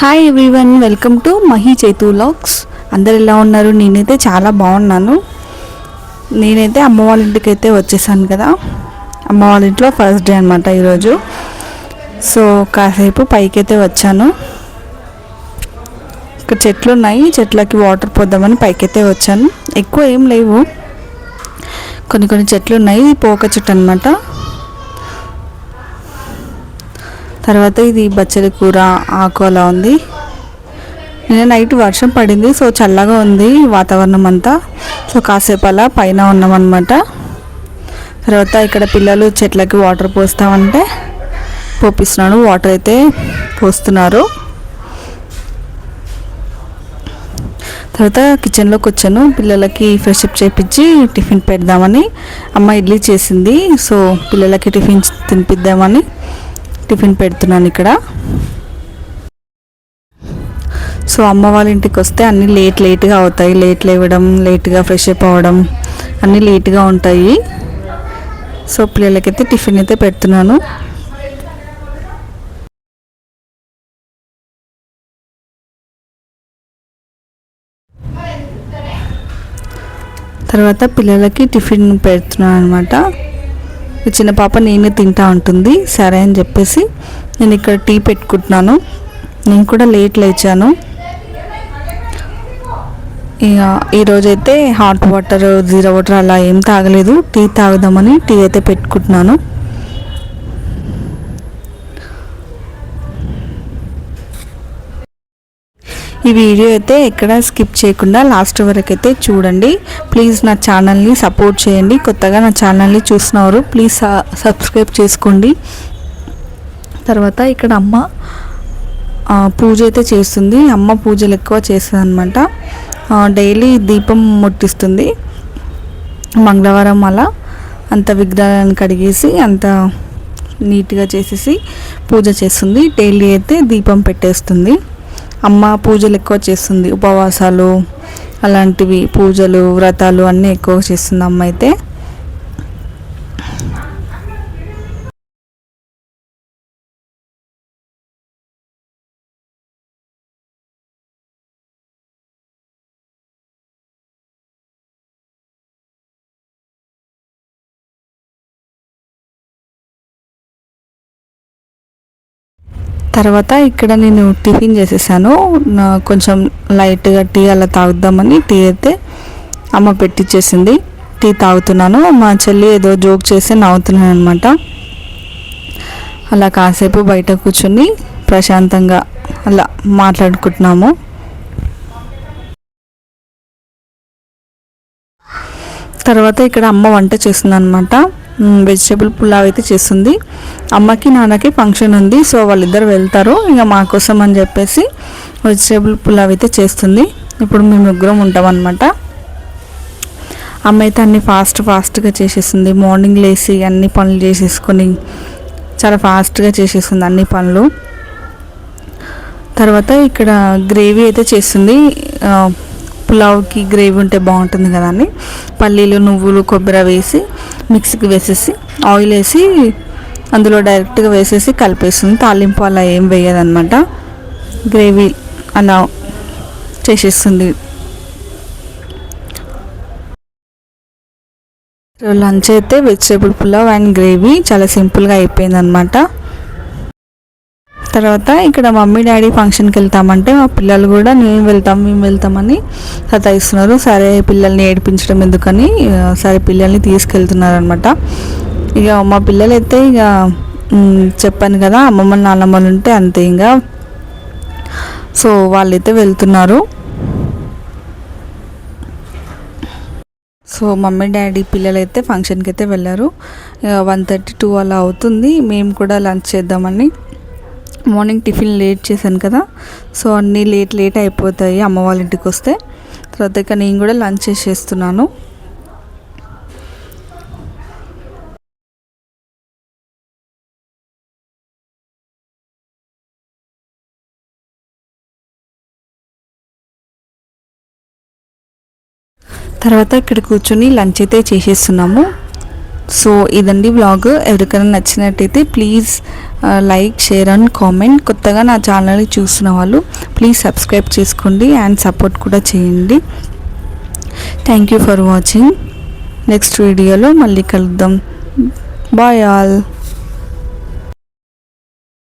Hi everyone welcome to Mahi Chethu lakhs అందరు ఎలా ఉన్నారు? నేనైతే చాలా బాగున్నాను. నేనైతే అమ్మ వాళ్ళ ఇంటికి అయితే వచ్చేసాను కదా. అమ్మ వాళ్ళ ఇంట్లో ఫస్ట్ డే అనమాట ఈరోజు. సో కాసేపు పైకి అయితే వచ్చాను. ఇక్కడ చెట్లు ఉన్నాయి. చెట్లకి వాటర్ పోద్దామని పైకి అయితే వచ్చాను. ఎక్కువ ఏం లేవు. కొన్ని కొన్ని చెట్లు ఉన్నాయి. పోక చెట్టు అనమాట తర్వాత ఇది బచ్చలి కూర ఆకు అలా ఉంది. నిన్న నైట్ వర్షం పడింది సో చల్లగా ఉంది వాతావరణం అంతా. సో కాసేపు అలా పైన ఉన్నామన్నమాట. తర్వాత ఇక్కడ పిల్లలు చెట్లకి వాటర్ పోస్తామంటే పోపిస్తున్నాను వాటర్ అయితే పోస్తున్నారు. తర్వాత కిచెన్లోకి వచ్చాను పిల్లలకి ఫ్రెష్ అప్ చేపించి టిఫిన్ పెడదామని. అమ్మ ఇడ్లీ చేసింది సో పిల్లలకి టిఫిన్ తినిపిద్దామని. టిఫిన్ పెడుతున్నాను ఇక్కడ. సో అమ్మ వాళ్ళ ఇంటికి వస్తే అన్నీ లేట్ లేట్గా అవుతాయి. లేట్ లేవడం లేట్గా ఫ్రెష్ అప్ అవ్వడం అన్నీ లేట్గా ఉంటాయి. సో పిల్లలకైతే టిఫిన్ అయితే పెడుతున్నాను. తర్వాత పిల్లలకి టిఫిన్ పెడుతున్నాను అనమాట చిన్న పాప నేనే తింటా ఉంటుంది సరే అని చెప్పేసి నేను ఇక్కడ టీ పెట్టుకుంటున్నాను. నేను కూడా లేట్ లేచాను. ఇక ఈరోజైతే హాట్ వాటర్ జీరా వాటర్ అలా ఏం తాగలేదు. టీ తాగుదామని టీ అయితే పెట్టుకుంటున్నాను. ఈ వీడియో అయితే ఎక్కడ స్కిప్ చేయకుండా లాస్ట్ వరకు అయితే చూడండి. ప్లీజ్ నా ఛానల్ని సపోర్ట్ చేయండి. కొత్తగా నా ఛానల్ని చూసినవారు ప్లీజ్ సబ్స్క్రైబ్ చేసుకోండి. తర్వాత ఇక్కడ అమ్మ పూజ అయితే చేస్తుంది. అమ్మ పూజలు ఎక్కువ చేస్తుంది అనమాట డైలీ దీపం ముట్టిస్తుంది. మంగళవారం అలా అంత విగ్రహాలను కడిగేసి అంత నీట్గా చేసేసి పూజ చేస్తుంది. డైలీ అయితే దీపం పెట్టేస్తుంది. అమ్మ పూజలు ఎక్కువ చేస్తుంది ఉపవాసాలు అలాంటివి పూజలు వ్రతాలు అన్నీ ఎక్కువ చేస్తుంది అమ్మ అయితే. తర్వాత ఇక్కడ నేను టిఫిన్ చేసేసాను. కొంచెం లైట్గా టీ అలా తాగుద్దామని టీ అయితే అమ్మ పెట్టించేసింది టీ తాగుతున్నాను. మా చెల్లి ఏదో జోక్ చేసి నవ్వుతున్నాను అనమాట అలా కాసేపు బయట కూర్చుని ప్రశాంతంగా అలా మాట్లాడుకుంటున్నాము. తర్వాత ఇక్కడ అమ్మ వంట చేస్తుంది అనమాట వెజిటేబుల్ పులావ్ అయితే చేస్తుంది. అమ్మకి నాన్నకి ఫంక్షన్ ఉంది. సో వాళ్ళిద్దరు వెళ్తారు. ఇంకా మా కోసం అని చెప్పేసి వెజిటేబుల్ పులావ్ అయితే చేస్తుంది. ఇప్పుడు మేము ముగ్గురం ఉంటాం అనమాట అమ్మ అయితే అన్ని ఫాస్ట్ ఫాస్ట్గా చేసేసింది మార్నింగ్ లేచి అన్ని పనులు చేసేసుకొని చాలా ఫాస్ట్గా చేసేస్తుంది అన్ని పనులు. తర్వాత ఇక్కడ గ్రేవీ అయితే చేస్తుంది. పులావ్కి గ్రేవీ ఉంటే బాగుంటుంది కదండి పల్లీలు నువ్వులు కొబ్బరి వేసి మిక్సీకి వేసేసి ఆయిల్ వేసి అందులో డైరెక్ట్గా వేసేసి కలిపేస్తుంది. తాలింపు అలా ఏం వేయదనమాట గ్రేవీ అలా చేసేస్తుంది. లంచ్ అయితే వెజిటేబుల్ పులావ్ అండ్ గ్రేవీ చాలా సింపుల్గా అయిపోయింది అనమాట తర్వాత ఇక్కడ మమ్మీ డాడీ ఫంక్షన్కి వెళ్తామంటే మా పిల్లలు కూడా నేను వెళ్తాం మేము వెళ్తామని సతాయిస్తున్నారు. సరే పిల్లల్ని ఏడిపించడం ఎందుకని సరే పిల్లల్ని తీసుకెళ్తున్నారు అనమాట ఇక మా పిల్లలు అయితే ఇక చెప్పాను కదా అమ్మమ్మ నాన్నమ్మలు ఉంటే అంతే ఇంకా. సో వాళ్ళైతే వెళ్తున్నారు. సో మమ్మీ డాడీ పిల్లలైతే ఫంక్షన్కి అయితే వెళ్ళారు. వన్ థర్టీ టూ అలా అవుతుంది. మేము కూడా లంచ్ చేద్దామని మార్నింగ్ టిఫిన్ లేట్ చేశాను కదా సో అన్నీ లేట్ లేట్ అయిపోతాయి అమ్మ వాళ్ళ ఇంటికి వస్తే. తర్వాత ఇక నేను కూడా లంచ్ చేసేస్తున్నాను. తర్వాత ఇక్కడ కూర్చొని లంచ్ అయితే చేసేస్తున్నాము. సో ఇదండి వ్లాగ్ ఎవరికైనా నచ్చినట్టయితే please like share and comment కొత్తగా నా ఛానల్ని చూస్తున్న వాళ్ళు ప్లీజ్ సబ్స్క్రైబ్ చేసుకోండి అండ్ సపోర్ట్ కూడా చేయండి. Thank you for watching next వీడియోలో మళ్ళీ కలుద్దాం. Bye all